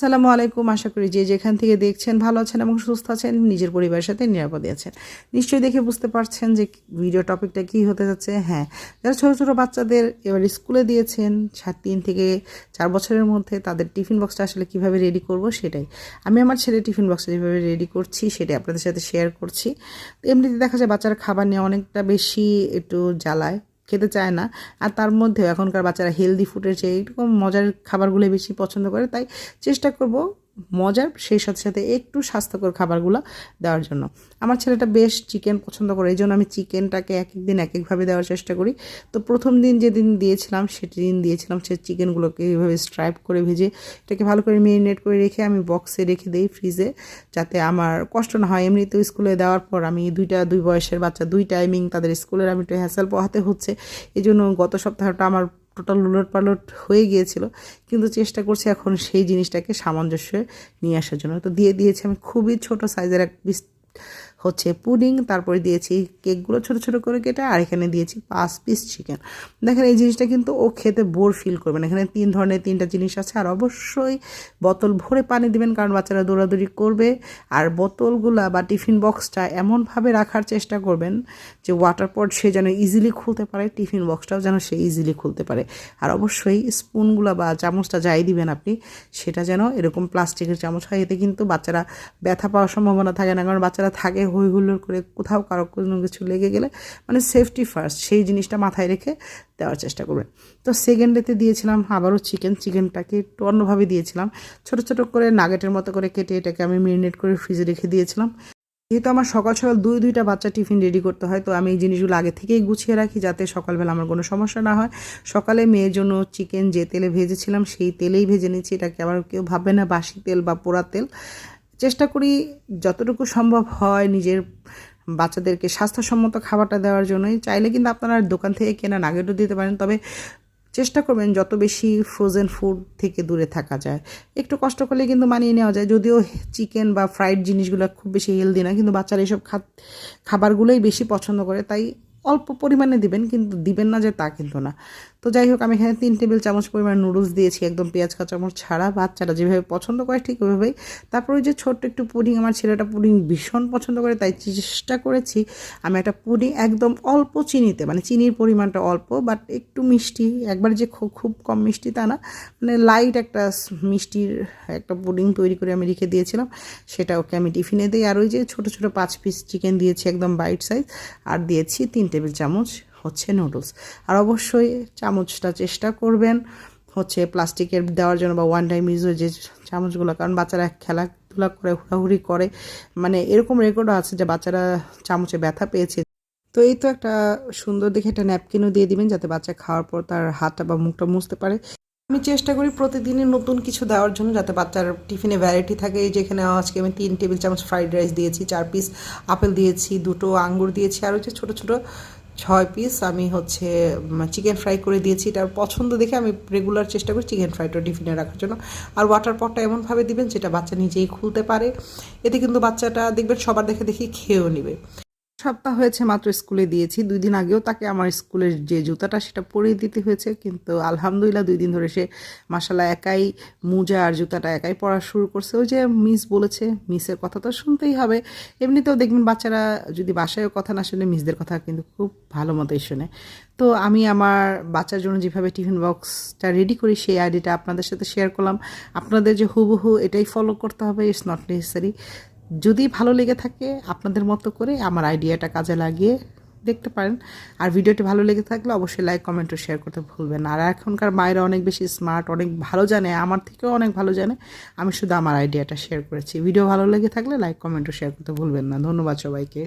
আসসালামু আলাইকুম। আশা করি যে যেখান থেকে দেখছেন ভালো আছেন এবং সুস্থ আছেন, নিজের পরিবারের সাথে নিরাপদে আছেন। নিশ্চয়ই দেখে বুঝতে পারছেন যে ভিডিও টপিকটা কি হতে যাচ্ছে। হ্যাঁ যারা ছোটো ছোটো বাচ্চাদের এবার স্কুলে দিয়েছেন, সাত, তিন থেকে চার বছরের মধ্যে তাদের টিফিন বক্সটা আসলে কীভাবে রেডি করব সেটাই। আমি আমার ছেলে টিফিন বক্সটা যেভাবে রেডি করছি সেটাই আপনাদের সাথে শেয়ার করছি। তো এমনিতে দেখা যায় বাচ্চারা খাবার নিয়ে অনেকটা বেশি একটু জ্বালায়। খেতে চায় না। আর তার মধ্যেও এখনকার বাচ্চারা হেলদি ফুডের চেয়ে এরকম মজার খাবারগুলো বেশি পছন্দ করে। তাই চেষ্টা করব মজার, সেই সাথে সাথে একটু স্বাস্থ্যকর খাবারগুলো দেওয়ার জন্য। আমার ছেলেটা বেশ চিকেন পছন্দ করে এই জন্য আমি চিকেনটাকে এক এক দিন এক একভাবে দেওয়ার চেষ্টা করি। তো প্রথম দিন যেদিন দিয়েছিলাম সেটি দিন দিয়েছিলাম সে চিকেনগুলোকে এইভাবে স্ট্রাইপ করে ভেজে, এটাকে ভালো করে মেরিনেট করে রেখে আমি বক্সে রেখে দিই ফ্রিজে যাতে আমার কষ্ট না হয়। এমনিতেও স্কুলে দেওয়ার পর আমি দুইটা, দুই বয়সের বাচ্চা, দুই টাইমিং তাদের স্কুলের আমি একটু হ্যাসেল পোহাতে হচ্ছে। এই জন্য গত সপ্তাহটা আমার টোটাল লুলট পালট হয়ে গিয়েছিল, কিন্তু চেষ্টা করছি এখন সেই জিনিসটাকে সামঞ্জস্য নিয়ে আসার জন্য। তো দিয়ে দিয়েছি আমি খুবই ছোট সাইজের এক হচ্ছে পুডিং, তারপরে দিয়েছি কেকগুলো ছোট ছোট করে কেটে, আর এখানে দিয়েছি পাঁচ পিস চিকেন দেখেন এই জিনিসটা কিন্তু ও খেতে বোর ফিল করবেন এখানে তিন ধরনের তিনটা জিনিস আছে, আর অবশ্যই বোতল ভরে পানি দিবেন, কারণ বাচ্চারা দৌড়াদৌড়ি করবে, আর বোতলগুলা বা টিফিন বক্সটা এমনভাবে রাখার চেষ্টা করবেন যে ওয়াটার পট সে যেন ইজিলি খুলতে পারে, টিফিন বক্সটাও যেন সে ইজিলি খুলতে পারে। আর অবশ্যই স্পুনগুলো বা চামচটা যাই দিবেন আপনি, সেটা যেন এরকম প্লাস্টিকের চামচ হয়, এতে কিন্তু বাচ্চারা ব্যথা পাওয়ার সম্ভাবনা থাকে না, কারণ বাচ্চারা থাকে হই হুল্লোড় করে কোথাও কারও কোনো কিছু লেগে গেলে মানে সেফটি ফার্স্ট সেই জিনিসটা মাথায় রেখে দেওয়ার চেষ্টা করবেন তো সেকেন্ড ডেতে দিয়েছিলাম আবারও চিকেন চিকেনটাকে একটু অন্যভাবে দিয়েছিলাম। ছোটো ছোটো করে নাগেটের মতো করে কেটে এটাকে আমি মেরিনেট করে ফ্রিজে রেখে দিয়েছিলাম। যেহেতু আমার সকাল সকাল দুই, দুইটা বাচ্চা টিফিন রেডি করতে হয়, তো আমি এই জিনিসগুলো আগে থেকেই গুছিয়ে রাখি যাতে সকালবেলা আমার কোনো সমস্যা না হয়। সকালে মেয়ের জন্য চিকেন যে তেলে ভেজেছিলাম, সেই তেলেই ভেজে নিচ্ছি। এটাকে আবার কেউ ভাববে না বাসি তেল বা পোড়া তেল। চেষ্টা করি যতটুকু সম্ভব হয় নিজের বাচ্চাদেরকে স্বাস্থ্যসম্মত খাবারটা দেওয়ার জন্যই। চাইলে কিন্তু আপনারা দোকান থেকে কেনা নাগেটও দিতে পারেন, তবে চেষ্টা করবেন যত বেশি ফ্রোজেন ফুড থেকে দূরে থাকা যায়। একটু কষ্ট করলে কিন্তু মানিয়ে নেওয়া যায়। যদিও চিকেন বা ফ্রাইড জিনিসগুলো খুব বেশি হেলদি না, কিন্তু বাচ্চারা এইসব খাবারগুলোই বেশি পছন্দ করে, তাই অল্প পরিমাণে দিবেন, কিন্তু দিবেন না যে তা কিন্তু না। তো যাই হোক, আমি এখানে তিন টেবিল চামচ পরিমাণ নুডলস দিয়েছি, একদম পেঁয়াজ কাঁচামচ ছাড়া। বাচ্চারা যেভাবে পছন্দ করে ঠিক ওইভাবেই। তারপর ওই যে ছোট্ট একটু পুডিং, আমার ছেলেটা পুডিং ভীষণ পছন্দ করে, তাই চেষ্টা করেছি আমি একটা পুডিং একদম অল্প চিনিতে মানে চিনির পরিমাণটা অল্প বাট একটু মিষ্টি, একবার যে খুব কম মিষ্টি তা না মানে লাইট একটা মিষ্টির একটা পুডিং তৈরি করে আমি রেখে দিয়েছিলাম, সেটা ওকে আমি টিফিনে দিই। আর ওই যে ছোটো ছোটো পাঁচ পিস চিকেন দিয়েছি একদম বাইট সাইজ আর দিয়েছি তিন টেবিল চামচ হচ্ছে নুডলস আর অবশ্যই চামচটা চেষ্টা করবেন হচ্ছে প্লাস্টিকের দেওয়ার জন্য বা ওয়ান টাইম ইউজ যে চামচগুলো, কারণ বাচ্চারা খেলাধুলা করে, হুড়াহুড়ি করে মানে এরকম রেকর্ডও আছে যে বাচ্চারা চামচে ব্যথা পেয়েছে। তো এই তো একটা সুন্দর দেখে একটা ন্যাপকিনও দিয়ে দিবেন যাতে বাচ্চা খাওয়ার পর তার হাতটা বা মুখটা মুছতে পারে। আমি চেষ্টা করি প্রতিদিনই নতুন কিছু দেওয়ার জন্য যাতে বাচ্চার টিফিনে ভ্যারাইটি থাকে। এই যেখানে আজকে আমি তিন টেবিল চামচ ফ্রাইড রাইস দিয়েছি, চার পিস আপেল দিয়েছি, দুটো আঙ্গুর দিয়েছি, আর হচ্ছে ছোটো ছোটো ছয় পিস আমি হচ্ছে চিকেন ফ্রাই করে দিয়েছি। এটার পছন্দ দেখে আমি রেগুলার চেষ্টা করি চিকেন ফ্রাইটা টিফিনে রাখার জন্য। আর ওয়াটার পটটা এমনভাবে দিবেন, যেটা বাচ্চা নিজেই খুলতে পারে। এতে কিন্তু বাচ্চাটা দেখবেন সবার দেখে দেখে খেয়েও নেবে। সপ্তাহ হয়েছে মাত্র স্কুলে দিয়েছি। দুই দিন আগেও তাকে আমার স্কুলের যে জুতাটা সেটা পরিয়ে দিতে হয়েছে। কিন্তু আলহামদুলিল্লাহ দুই দিন ধরে সে মাসালা একাই মোজা আর জুতাটা একাই পড়া শুরু করছে। ওই যে মিস বলেছে, মিসের কথা তো শুনতেই হবে। এমনিতেও দেখবেন বাচ্চারা যদি বাসায়ও কথা না শুনে, মিসদের কথা কিন্তু খুব ভালো মতোই শোনে। তো আমি আমার বাচ্চার জন্য যেভাবে টিফিন বক্সটা রেডি করি, সেই আইডিটা আপনাদের সাথে শেয়ার করলাম। আপনাদের যে হুবহু এটাই ফলো করতে হবে, ইটস নট নেসেসারি। যদি ভালো লেগে থাকে আপনাদের মতো করে আমার আইডিয়াটা কাজে লাগিয়ে দেখতে পারেন। আর ভিডিওটি ভালো লেগে থাকলে অবশ্যই লাইক, কমেন্ট ও শেয়ার করতে ভুলবেন আর এখনকার মায়েরা অনেক বেশি স্মার্ট অনেক ভালো জানে, আমার থেকেও অনেক ভালো জানে। আমি শুধু আমার আইডিয়াটা শেয়ার করেছি। ভিডিও ভালো লেগে থাকলে লাইক, কমেন্ট ও শেয়ার করতে ভুলবেন না। ধন্যবাদ সবাইকে।